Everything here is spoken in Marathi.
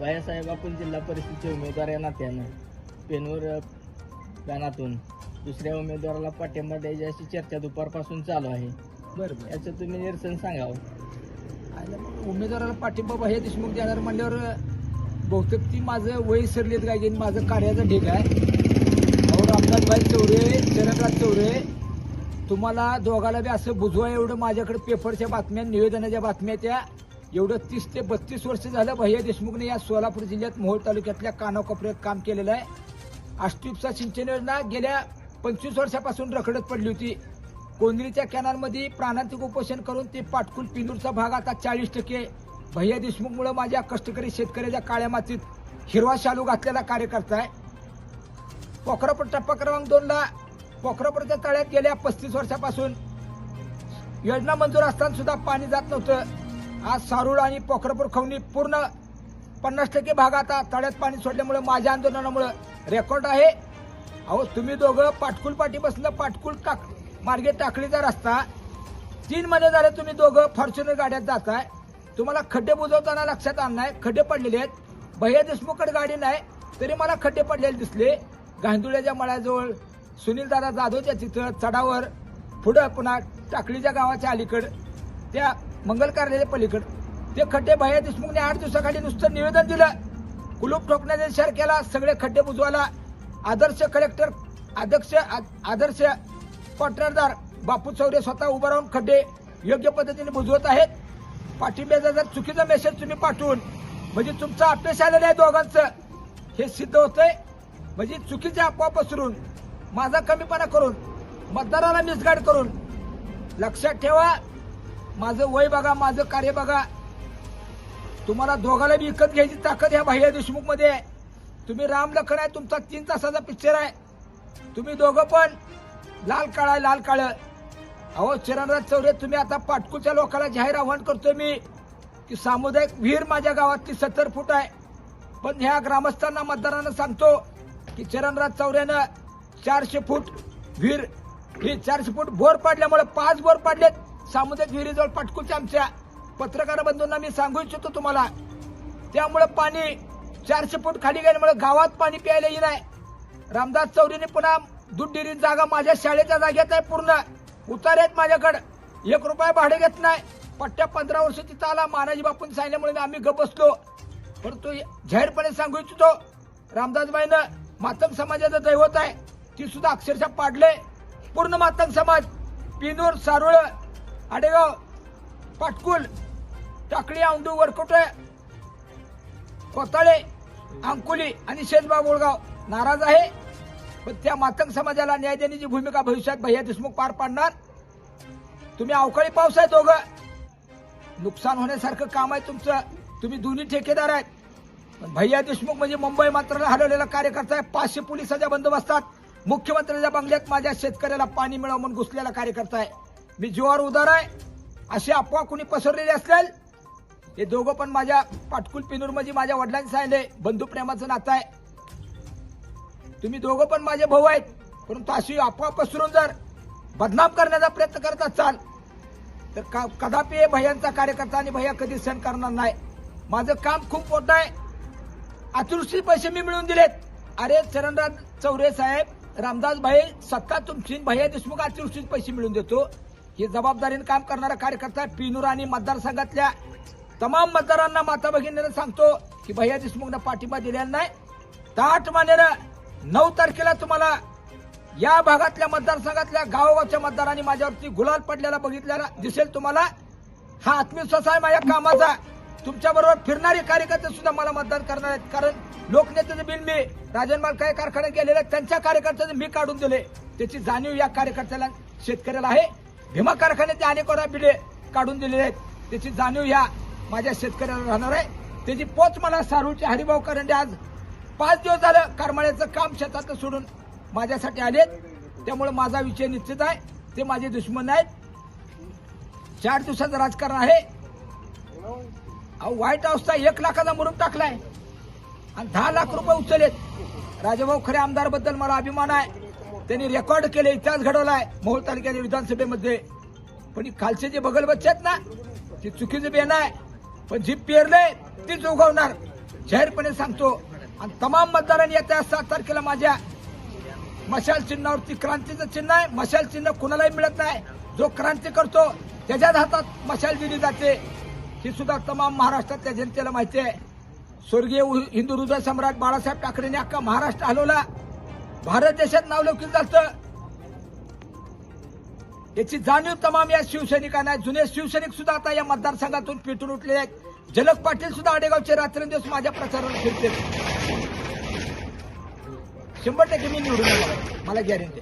बायासाहेब आपण जिल्हा परिषदेचे उमेदवार या नात्यानं पेनवर गाणातून दुसऱ्या उमेदवाराला पाठिंबा द्यायची अशी चर्चा दुपारपासून चालू आहे. बरं बरं. याचं तुम्ही निरसन सांगावं. आणि मग उमेदवाराला पाठिंबा भैया देशमुख देणार म्हणल्यावर बहुतेक ती माझं वय सरलीत गायचे माझं कार्याचं ढीक आहे. अहो रामदासभाई चौरे चरणराज चौरे तुम्हाला दोघाला बी असं बुजवा एवढं माझ्याकडे पेपरच्या बातम्या निवेदनाच्या बातम्या त्या. एवढं तीस ते बत्तीस वर्ष झालं भैया देशमुखने या सोलापूर जिल्ह्यात मोहोळ तालुक्यातल्या कानाकोपऱ्यात काम केलेलं आहे. आष्टीपसा सिंचन योजना गेल्या पंचवीस वर्षापासून रखडत पडली होती. कोंदरीच्या कॅनलमध्ये प्राणांतिक उपोषण करून ते पाटकुल पिंदूरचा भाग आता चाळीस टक्के. भैया देशमुखमुळे माझ्या कष्टकरी शेतकऱ्याच्या काळ्या मातीत हिरवा शालू घातलेला कार्यकर्ता आहे. पोखरापूर टप्पा क्रमांक दोनला पोखरापूरच्या तळ्यात गेल्या पस्तीस वर्षापासून योजना मंजूर असताना सुद्धा पाणी जात नव्हतं. आज सारूळ आणि पोखरपूर खवणी पूर्ण पन्नास टक्के भाग आता तळ्यात पाणी सोडल्यामुळे माझ्या आंदोलनामुळं रेकॉर्ड आहे. अहो तुम्ही दोघं पाटकुल पाठी बसलं पाटकुल टाक मार्गे टाकळीचा रस्ता. तीन महिने झाले तुम्ही दोघं फॉर्च्युनर गाड्यात जाताय. तुम्हाला खड्डे बुजवताना लक्षात आणणार खड्डे पडलेले आहेत. भैया देशमुखकडे गाडी नाही तरी मला खड्डे पडलेले दिसले. गांधुळ्याच्या मळ्याजवळ सुनील दादा जाधवच्या तिथं चढावर पुढं पुन्हा टाकळीच्या गावाच्या अलीकडं. त्या मंगल कार्यालय पलीकडे. ते खड्डे भैया देशमुखने आठ दिवसाखाली नुसतं निवेदन दिलं. कुलूप ठोकण्याचा इशारा केला. सगळे खड्डे बुजवायला. आदर्श कलेक्टर अध्यक्ष आदर्श क्वार्टरदार बापू चौरे स्वतः उभं राहून खड्डे योग्य पद्धतीने बुजवत आहेत. पाठिंब्याचा जर चुकीचा मेसेज तुम्ही पाठवून म्हणजे तुमचं अपयश आलेलं आहे दोघांचं हे सिद्ध होतंय. म्हणजे चुकीच्या अफवा पसरून माझा कमीपणा करून मतदाराला मिसगाईड करून लक्षात ठेवा. माझं वय बघा माझं कार्य बघा. तुम्हाला दोघाला विकत घ्यायची ताकद ह्या भैया देशमुखमध्ये आहे. तुम्ही राम लखन आहे तुमचा तीन तासाचा पिक्चर आहे. तुम्ही दोघं पण लाल काळा आहे, लाल काळ. अहो चरणराज चौरे तुम्ही आता पाटकूच्या लोकांना जाहीर आव्हान करतोय मी की सामुदायिक विहीर माझ्या गावातली सत्तर फूट आहे. पण ह्या ग्रामस्थांना मतदारांना सांगतो की चरणराज चौऱ्यानं चारशे फूट विहीर ही चारशे फूट बोर पाडल्यामुळे पाच बोर पाडलेत. सामुदायिक विहिरीजवळ पाटकुच्या आमच्या पत्रकार बंधूंना मी सांगू इच्छितो तुम्हाला. त्यामुळे पाणी चारशे फूट खाली गेल्यामुळे गावात पाणी प्यायला नाही रामदास चौरीने पुन्हा दूध डेअरी जागा माझ्या शाळेच्या जागेत आहे पूर्ण. उतार आहेत माझ्याकडे. एक रुपया भाडे घेत नाही. पट्ट्या पंधरा वर्ष तिथं आला. महाराज बापून सांगितल्यामुळे आम्ही गप बसलो. परंतु जाहीरपणे सांगू इच्छितो रामदासबाईनं मातंग समाजाचं दैवत आहे. ती सुद्धा अक्षरशः पाडले पूर्ण मातंग समाज पिनूर सारुळ आडेगाव पाटकुल टाकळी औंडू वरकोटे कोताळे अंकुली आणि शेजबा बोळगाव नाराज आहे. पण त्या मातंग समाजाला न्याय देण्याची भूमिका भविष्यात भैया देशमुख पार पाडणार. तुम्ही अवकाळी पाऊस आहे दोघं. नुकसान होण्यासारखं काम आहे तुमचं. तुम्ही दोन्ही ठेकेदार आहेत. पण भैया देशमुख म्हणजे मुंबई मात्र हलवलेला कार्यकर्ता आहे. पाचशे पोलिसाच्या बंदोबस्तात मुख्यमंत्र्यांच्या बंगल्यात माझ्या शेतकऱ्याला पाणी मिळावं म्हणून घुसलेला कार्यकर्ता आहे. मी जीवावर उदार आहे. अशी अफवा कुणी पसरलेली असेल हे दोघं पण माझ्या पाटकुल पिनूर माझ्या वडिलांनी सांगितले बंधू प्रेमाचं नातं आहे. तुम्ही दोघं पण माझे भाऊ आहेत परंतु अशी अफवा पसरून जर बदनाम करण्याचा प्रयत्न करत असाल तर का कदापि हे भैयांचा कार्यकर्ता आणि भैया कधी सण करणार नाही. माझं काम खूप मोठं आहे. अतिवृष्टी पैसे मी मिळवून दिलेत. अरे चरणराज चौरे साहेब रामदास भाई सत्ता तुमची भैया देशमुख अतिवृष्टीचे पैसे मिळवून देतो. हे जबाबदारीने काम करणारा कार्यकर्ता पिनूर आणि मतदारसंघातल्या तमाम मतदारांना माता भगिनींना सांगतो की भैया देशमुखनं पाठिंबा दिलेला नाही. ताट मानेनं नऊ तारखेला तुम्हाला या भागातल्या मतदारसंघातल्या गावोगावच्या मतदारांनी माझ्यावरती गुलाल पडलेला बघितलेला दिसेल तुम्हाला. हा आत्मविश्वास आहे माझ्या कामाचा. तुमच्याबरोबर फिरणारे कार्यकर्ते सुद्धा मला मतदान करणार आहेत. कारण लोकनेत्याचं बिल मी राजन मालकाय कारखान्यात गेलेले त्यांच्या कार्यकर्त्याचं मी काढून दिले. त्याची जाणीव या कार्यकर्त्याला शेतकऱ्याला आहे. भीमा कारखान्याचे अनेक वेळा बिले काढून दिलेले आहेत. त्याची जाणीव या माझ्या शेतकऱ्याला राहणार आहे. त्याची पोच मला सारूची हरिभाऊ करंडे आज पाच दिवस झालं करमाळ्याचं काम शेतातलं सोडून माझ्यासाठी आलेत. त्यामुळे माझा विषय निश्चित आहे. ते माझे दुश्मन आहेत चार दिवसाचं राजकारण आहे. अहो व्हाईट हाऊसचा एक लाखाचा मुरुम टाकलाय. आणि दहा लाख रुपये उचललेत. राजाभाऊ खरे आमदारबद्दल मला अभिमान आहे. त्यांनी रेकॉर्ड केले इतिहास घडवलाय. मोहोळ तालुक्याच्या विधानसभेमध्ये. पण ही खालचे जे बगल बच्चे आहेत ना ती चुकीचं बेन आहे पण जी पेरले तीच उगवणार. जाहीरपणे सांगतो. आणि तमाम मतदारांनी येत्या सात तारखेला माझ्या मशाल चिन्हावरती क्रांतीचं चिन्ह आहे. मशाल चिन्ह कुणालाही मिळत नाही. जो क्रांती करतो त्याच्याच हातात मशाल दिली जाते. ही सुद्धा तमाम महाराष्ट्रातल्या जनतेला माहिती आहे. स्वर्गीय उ- हिंदू हृदय सम्राट बाळासाहेब ठाकरेंनी अख्खा महाराष्ट्र हलवला. भारत देशात नावलौकिक झालं याची जाणीव तमाम या शिवसैनिकांना आहे. जुने शिवसैनिक सुद्धा आता या मतदारसंघातून पेटून उठले आहेत. जलक पाटील सुद्धा आडेगावचे रात्रंदिवस माझ्या प्रचाराला फिरते शंभर टक्के मी निवडून मला गॅरंटी